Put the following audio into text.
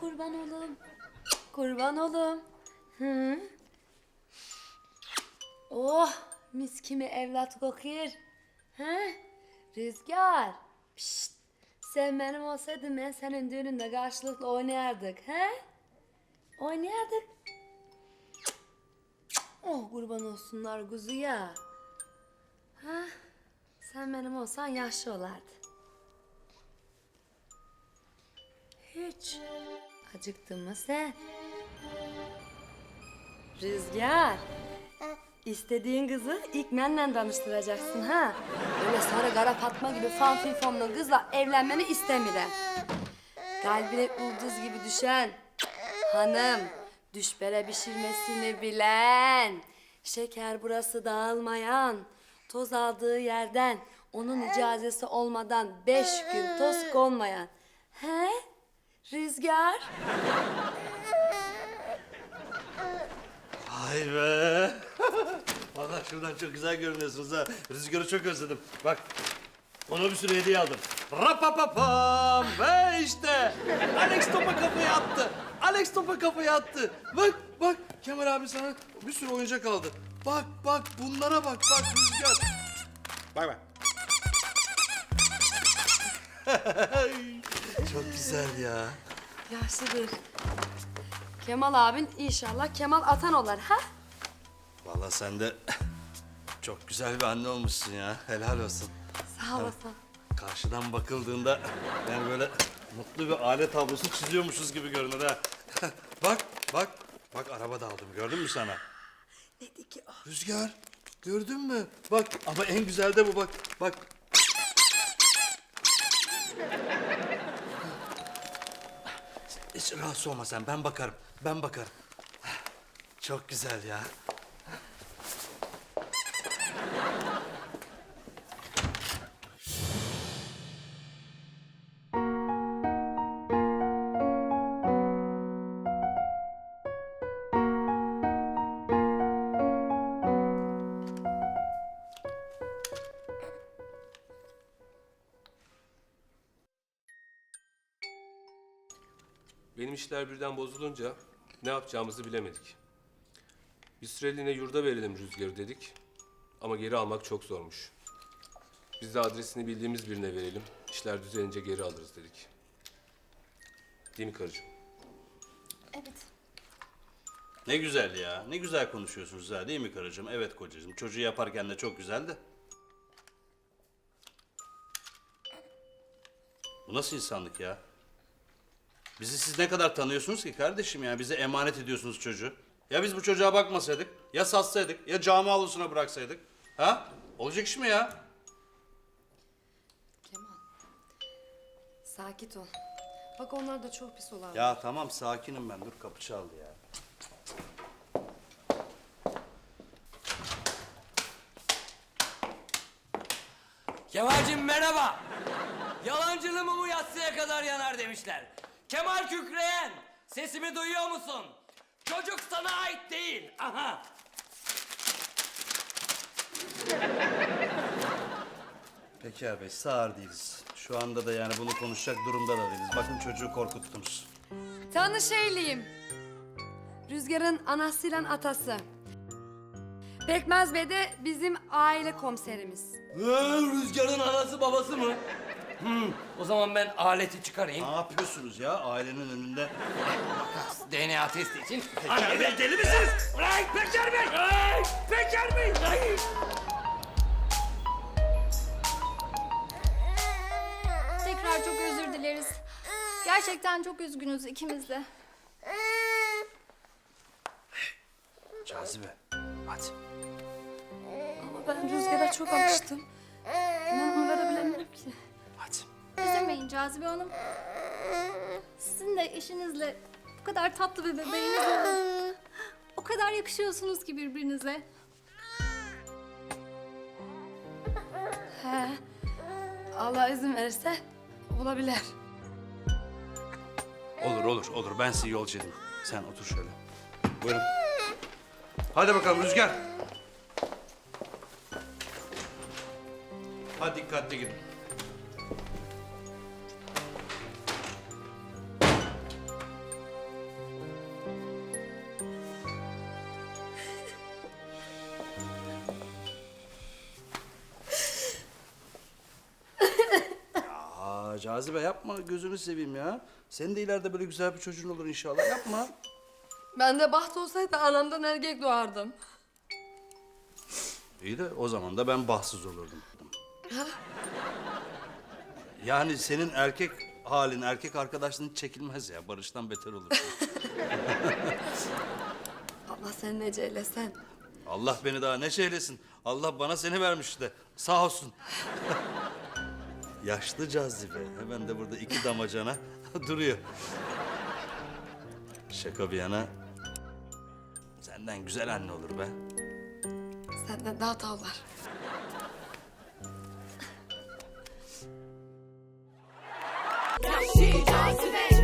Kurban oğlum. Kurban oğlum. Hı? Oh mis kimi evlat kokuyor. He? Rüzgar. Pişt. Sen benim olsaydın ben senin düğününde karşılıklı oynayardık. He? Oynayardık. Oh kurban olsunlar kuzuya. Ha? Sen benim olsan yaşlı olardı. Hiç. Acıktın mı sen? Rüzgar. İstediğin kızı ilk benimle tanıştıracaksın ha. Öyle sarı kara Fatma gibi fanfin fonlu kızla evlenmeni istemiyorum. Kalbine ulduz gibi düşen hanım, düşbere pişirmesini bilen, şeker burası dağılmayan, toz aldığı yerden onun icazesi olmadan beş gün toz konmayan. He? Rüzgar? Vay be. Vallahi şuradan çok güzel görünüyorsunuz ha. Rüzgarı çok özledim. Bak ona bir sürü hediye aldım. Rapapapam ve işte Alex topa kafayı attı. Alex topa kafayı attı. Bak bak Kemal abi sana bir sürü oyuncak aldı. Bak bak bunlara bak bak Rüzgar. Bak bak. çok güzel ya. Yaşlıdır. Kemal abin inşallah Kemal Atan olar ha? Vallahi sen de çok güzel bir anne olmuşsun ya. Helal olsun. Sağ olasın. Karşıdan bakıldığında yani böyle mutlu bir aile tablosu çiziyormuşuz gibi görünür ha. bak, bak, bak araba da aldım gördün mü sana? Neydi ki o? Rüzgar, gördün mü? Bak ama en güzel de bu bak, bak. Rahatsız olma sen, ben bakarım, ben bakarım. Çok güzel ya. Benim işler birden bozulunca ne yapacağımızı bilemedik. Bir süreliğine yurda verelim rüzgarı dedik. Ama geri almak çok zormuş. Biz de adresini bildiğimiz birine verelim. İşler düzelince geri alırız dedik. Değil mi karıcığım? Evet. Ne güzel ya. Ne güzel konuşuyorsunuz ha değil mi karıcığım? Evet kocacığım. Çocuğu yaparken de çok güzeldi. Bu nasıl insanlık ya? Bizi siz ne kadar tanıyorsunuz ki kardeşim ya? Bize emanet ediyorsunuz çocuğu. Ya biz bu çocuğa bakmasaydık, ya satsaydık, ya cami avlusuna bıraksaydık. Ha? Olacak iş mi ya? Kemal. Sakit ol. Bak onlar da çok pis olan. Ya tamam sakinim ben. Dur kapı çaldı ya. Kemal'cim merhaba. Yalancılığımı bu yatsıya kadar yanar demişler. Kemal Kükreyen, sesimi duyuyor musun? Çocuk sana ait değil. Aha. Peki abi sağır değiliz. Şu anda da yani bunu konuşacak durumda da değiliz. Bakın çocuğu korkuttunuz. Tanı şeyliyim. Rüzgar'ın anasıyla atası. Pekmez Bey de bizim aile komiserimiz. Ee, Rüzgar'ın anası babası mı? Hmm, o zaman ben aleti çıkarayım. Ne yapıyorsunuz ya ailenin önünde? DNA testi için. Ana Bey deli misiniz? Ay Peker Bey! Ay Peker Bey! Ay! Tekrar çok özür dileriz. Gerçekten çok üzgünüz ikimiz de. Cazibe hadi. Ama ben Rüzgar'a çok alıştım. Ben onu verebilemiyorum ki. Hadi. Üzülmeyin Cazibe Hanım. Sizin de eşinizle bu kadar tatlı bir bebeğiniz var. O kadar yakışıyorsunuz ki birbirinize. He. Allah izin verirse olabilir. Olur olur olur ben sizi yolcu edeyim. Sen otur şöyle. Buyurun. Hadi bakalım Rüzgar. Hadi dikkatli gidin. Cazibe yapma gözünü seveyim ya. Senin de ileride böyle güzel bir çocuğun olur inşallah yapma. Ben de baht olsaydı anamdan erkek doğardım. İyi de o zaman da ben bahtsız olurdum. Yani senin erkek halin, erkek arkadaşlığın çekilmez ya. Barıştan beter olur. Allah sen nece eylesen. Allah beni daha ne şeylesin. Allah bana seni vermiş işte. Sağ olsun. Yaşlı cazibe. Hemen de burada iki damacana duruyor. Şaka bir yana. Senden güzel anne olur be. Senden daha tavlar. Yahşi cazibe